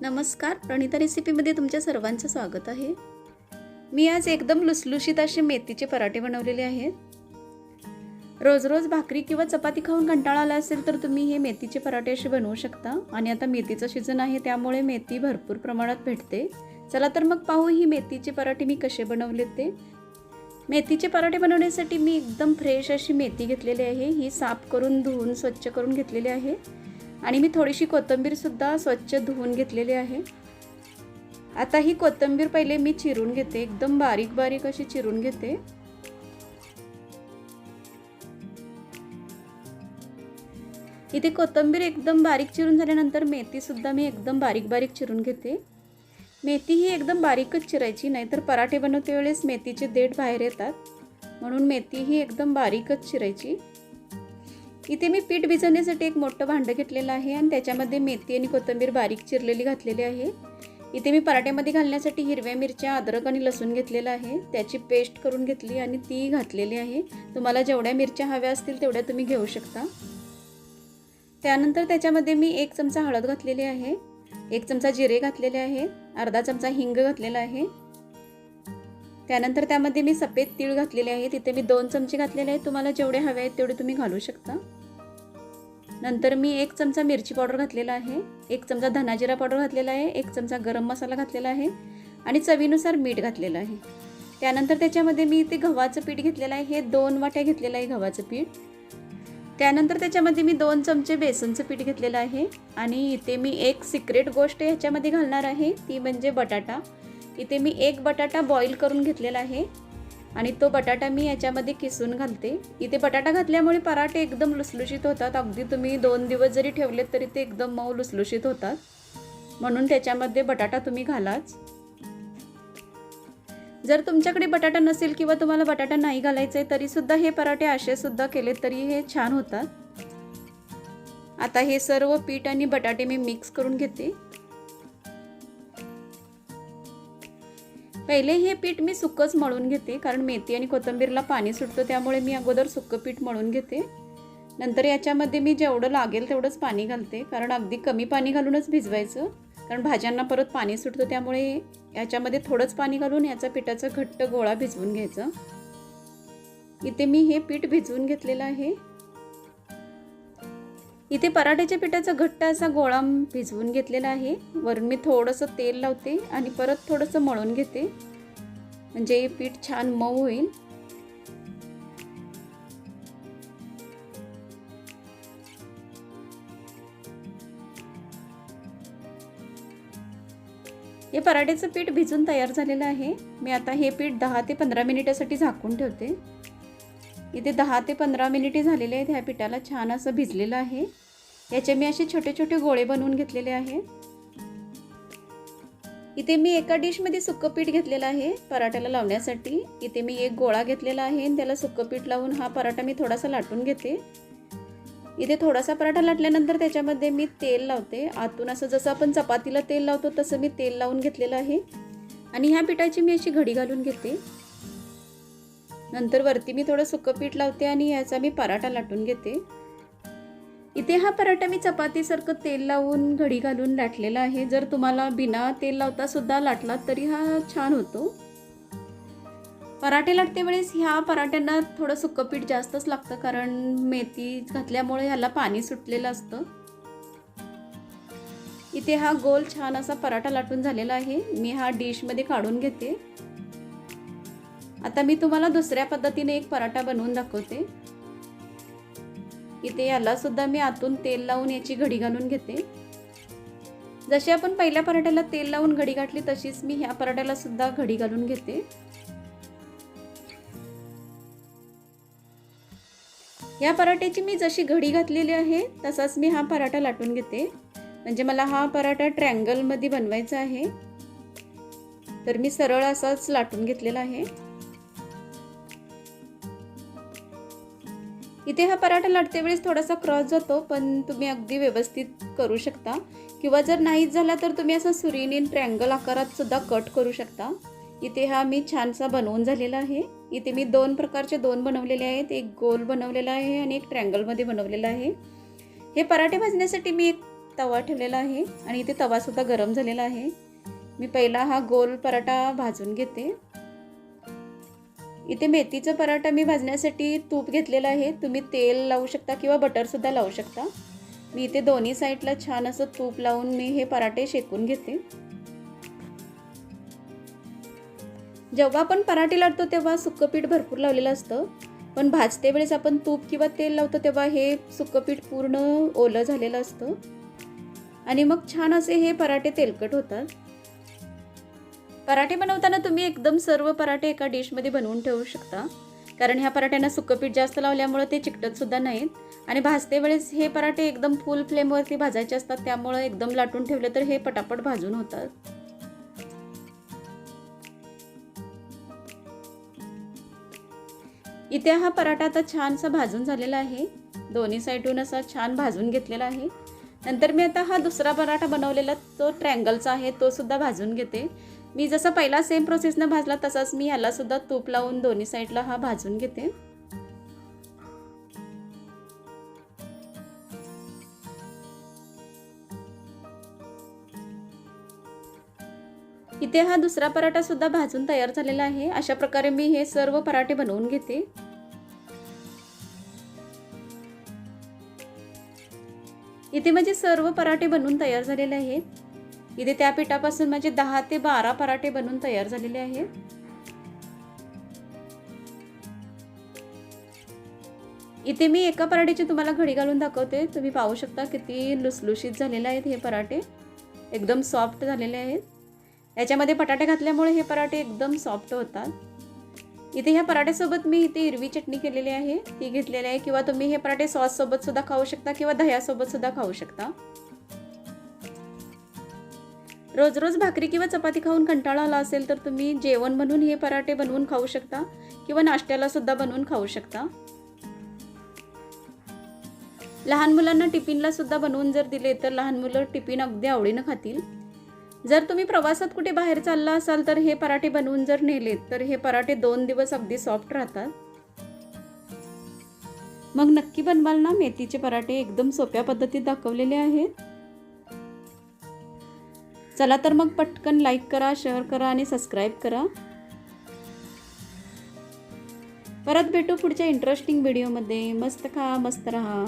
नमस्कार प्रणिता रेसिपीमध्ये तुमच्या सर्वांचं स्वागत आहे. मी आज एकदम लुसलुशीत असे मेथीचे पराठे बनवलेले आहेत. रोज रोज भाकरी किंवा चपाती खाऊन कंटाळा आला असेल तर तुम्ही हे मेथीचे पराठे असे बनवू शकता. आणि आता मेथीचं सीझन आहे त्यामुळे मेथी भरपूर प्रमाणात भेटते. चला तर मग पाहू ही मेथीचे पराठे मी कसे बनवले ते. मेथीचे पराठे बनवण्यासाठी मी एकदम फ्रेश अशी मेथी घेतलेली आहे. ही साफ करून धुवून स्वच्छ करून घेतलेली आहे. आणि मी थोडीशी कोथिंबीरसुद्धा स्वच्छ धुवून घेतलेली आहे. आता ही कोथिंबीर पहिले मी चिरून घेते. एकदम बारीक बारीक अशी चिरून घेते. इथे कोथिंबीर एकदम बारीक चिरून झाल्यानंतर मेथीसुद्धा मी एकदम बारीक बारीक चिरून घेते. मेथी ही एकदम बारीकच चिरायची नाहीतर पराठे बनवते वेळेस मेथीचे देठ बाहेर येतात. म्हणून मेथी ही एकदम बारीकच चिरायची. इथे मी पीठ भिजवण्यासाठी एक मोठं भांडं घेतलेलं आहे आणि त्याच्यामध्ये मेथी आणि कोथिंबीर बारीक चिरलेली घातलेली आहे. इथे मी पराठ्यामध्ये घालण्यासाठी हिरव्या मिरच्या अद्रक आणि लसूण घेतलेलं आहे. त्याची पेस्ट करून घेतली आणि ती घातलेली आहे. तुम्हाला जेवढ्या मिरच्या हव्या असतील तेवढ्या तुम्ही घेऊ शकता. त्यानंतर त्याच्यामध्ये मी एक चमचा हळद घातलेली आहे. एक चमचा जिरे घातलेले आहे. अर्धा चमचा हिंग घातलेला आहे. त्यानंतर त्यामध्ये मी सफेद तीळ घातलेले आहे. तिथे मी दोन चमचे घातलेले आहेत. तुम्हाला जेवढे हवे आहेत तेवढे तुम्ही घालू शकता. नंतर मी एक चमचा मिरची पावडर घातलेला आहे एक चमचा धनाजिरा पावडर घातलेला आहे एक चमचा गरम मसाला घातलेला आहे आणि चवीनुसार मीठ घातलेलं आहे. त्यानंतर त्याच्यामध्ये मी इथे गव्हाचं पीठ घेतलेलं आहे हे दोन वाट्या घेतलेलं आहे गव्हाचं पीठ. त्यानंतर त्याच्यामध्ये मी दोन चमचे बेसनचं पीठ घेतलेलं आहे आणि इथे मी एक सिक्रेट गोष्ट ह्याच्यामध्ये घालणार आहे ती म्हणजे बटाटा. इथे मी एक बटाटा बॉईल करून घेतलेला आहे. आणि तो बटाटा मी याच्यामध्ये किसून घालते. इथे बटाटा घातल्यामुळे पराठे एकदम लुसलुशीत होतात. अगदी तुम्ही दोन दिवस जरी ठेवलेत तरी ते एकदम मऊ लुसलुशीत होतात. म्हणून त्याच्यामध्ये बटाटा तुम्ही घालाच. जर तुमच्याकडे बटाटा नसेल किंवा तुम्हाला बटाटा नाही घालायचा आहे तरीसुद्धा हे पराठे असेसुद्धा केले तरी हे छान होतात. आता हे सर्व पीठ आणि बटाटे मी मिक्स करून घेते. पहिले हे पीठ मी सुकंच मळून घेते कारण मेथी आणि कोथिंबीरला पाणी सुटतं त्यामुळे मी अगोदर सुकं पीठ मळून घेते. नंतर याच्यामध्ये मी जेवढं लागेल तेवढंच पाणी घालते कारण अगदी कमी पाणी घालूनच भिजवायचं. कारण भाज्यांना परत पाणी सुटतं त्यामुळे याच्यामध्ये थोडंच पाणी घालून याचा पिठाचा घट्ट गोळा भिजवून घ्यायचा. इथे मी हे पीठ भिजवून घेतलेलं आहे. इथे पराठ्याच्या पिठाचा घट्ट असा गोळा भिजवून घेतलेला आहे. वरून मी थोडंसं तेल लावते आणि परत थोडंसं मळून घेते. म्हणजे पीठ छान मऊ होईल. हे पराठ्याचं पीठ भिजून तयार झालेलं आहे. मी आता हे पीठ दहा ते पंधरा मिनिटासाठी झाकून ठेवते. इथे दहा ते पंधरा मिनिटे झालेले आहेत ह्या पिठाला. छान असं भिजलेलं आहे. याचे मी असे छोटे छोटे गोळे बनवून घेतलेले आहे इथे मी एका डिशमध्ये सुक्कं पीठ घेतलेलं आहे पराठ्याला लावण्यासाठी. इथे मी एक गोळा घेतलेला आहे आणि त्याला सुक्कं पीठ लावून हा पराठा मी थोडासा लाटून घेते. इथे थोडासा पराठा लाटल्यानंतर त्याच्यामध्ये मी तेल लावते. आतून असं जसं आपण चपातीला तेल लावतो तसं मी तेल लावून घेतलेलं आहे. आणि ह्या पिठाची मी अशी घडी घालून घेते. नंतर वरती मी थोडं सुकं पीठ लावते आणि याचा मी पराठा लाटून घेते. इथे हा पराठा मी चपातीसारखं तेल लावून घडी घालून लाटलेला आहे. जर तुम्हाला बिना तेल लावता सुद्धा लाटला तरी हा छान होतो. पराठे लाटते वेळेस ह्या पराठ्यांना थोडं सुकं पीठ जास्तच लागतं कारण मेथी घातल्यामुळे ह्याला पाणी सुटलेलं असतं. इथे हा गोल छान असा पराठा लाटून झालेला आहे. मी हा डिशमध्ये काढून घेते. आता मी तुम्हाला दुसऱ्या पद्धतीने एक पराठा बनवून दाखवते. इथे याला सुद्धा मी आतून तेल लावून याची घडी घालून घेते. जशी आपण पहिल्या पराठ्याला तेल लावून घडी घातली तशीच मी ह्या पराठ्याला सुद्धा घडी घालून घेते. या पराठ्याची मी जशी घडी घातलेली आहे तसाच मी हा पराठा लाटून घेते. म्हणजे मला हा पराठा ट्रँगलमध्ये बनवायचा आहे. तर मी सरळ असाच लाटून घेतलेला आहे. इथे हा पराठा लाटते वेळेस थोडासा क्रॉस जातो पण तुम्ही अगदी व्यवस्थित करू शकता. किंवा जर नाहीच झाला तर तुम्ही असं सुरीने ट्रँगल आकारात सुद्धा कट करू शकता. इथे हा मी छानसा बनवून झालेला आहे. इथे मी दोन प्रकारचे दोन बनवलेले आहेत. एक गोल बनवलेला आहे आणि एक ट्रँगलमध्ये बनवलेला आहे. हे पराठे भाजण्यासाठी मी एक तवा ठेवलेला आहे आणि इथे तवासुद्धा गरम झालेला आहे. मी पहिला हा गोल पराठा भाजून घेते. इथे मेथीचा पराठा मी भाजण्यासाठी तूप घेतलेलं आहे. तुम्ही तेल लावू शकता किंवा बटरसुद्धा लावू शकता. मी इथे दोन्ही साईडला छान असं तूप लावून मी हे पराठे शेकून घेते. जेव्हा आपण पराठे लाटतो तेव्हा सुक्कं पीठ भरपूर लावलेलं असतं. पण भाजते वेळेस आपण तूप किंवा तेल लावतो तेव्हा हे सुक्कं पीठ पूर्ण ओलं झालेलं असतं. आणि मग छान असे हे पराठे तेलकट होतात. पराठे बनवताना तुम्ही एकदम सर्व पराठे एका डिशमध्ये बनवून ठेवू शकता. कारण ह्या पराठ्यांना सुकंपीठ जास्त लावल्यामुळं ते चिकटत सुद्धा नाहीत. आणि भाजते वेळेस हे पराठे एकदम फुल फ्लेमवरती भाजायचे असतात त्यामुळं एकदम लाटून ठेवले तर हे पटापट भाजून होतात. इथे हा पराठा आता छानसा भाजून झालेला आहे. दोन्ही साईडून असा छान भाजून घेतलेला आहे. नंतर मी आता हा दुसरा पराठा बनवलेला तो ट्रँगलचा आहे तो सुद्धा भाजून घेते. मी जसा पहिला सेम प्रोसेसनं भाजला तसाच मी ह्यालासुद्धा तूप लावून दोन्ही साईडला हा भाजून घेते. इथे हा दुसरा पराठा सुद्धा भाजून तयार झालेला आहे. अशा प्रकारे मी हे सर्व पराठे बनवून घेते. इथे माझे सर्व पराठे बनवून तयार झालेले आहेत. इथे त्या पिठापासून माझे दहा ते बारा पराठे बनवून तयार झालेले आहेत. इथे मी एका पराठ्याची तुम्हाला घडी घालून दाखवते. तुम्ही पाहू शकता किती लुसलुशीत झालेले आहेत हे पराठे. एकदम सॉफ्ट झालेले आहेत. याच्यामध्ये बटाटे घातल्यामुळे हे पराठे एकदम सॉफ्ट होतात. इथे ह्या पराठ्यासोबत मी इथे हिरवी चटणी केलेली आहे. ती घेतलेली आहे किंवा तुम्ही हे पराठे सॉससोबत सुद्धा खाऊ शकता किंवा दह्यासोबत सुद्धा खाऊ शकता. रोज रोज भाकरी किंवा चपाती खाऊन कंटाळा आला असेल तर तुम्ही जेवण म्हणून हे पराठे बनवून खाऊ शकता किंवा नाश्त्याला सुद्धा बनवून खाऊ शकता. लहान मुलांना टिफिनला सुद्धा बनवून जर दिले तर लहान मुलं टिफिन अगदी आवडीनं खातील. जर तुम्ही प्रवासात कुठे बाहेर चालला असाल तर हे पराठे बनवून जर नेलेत तर हे पराठे दोन दिवस अगदी सॉफ्ट राहतात. मग नक्की बनवाल ना मेथीचे पराठे? एकदम सोप्या पद्धतीत दाखवलेले आहेत. चला तर मग पटकन लाईक करा शेअर करा आणि सबस्क्राईब करा. परत भेटू पुढच्या इंटरेस्टिंग व्हिडिओमध्ये मस्त खा मस्त रहा.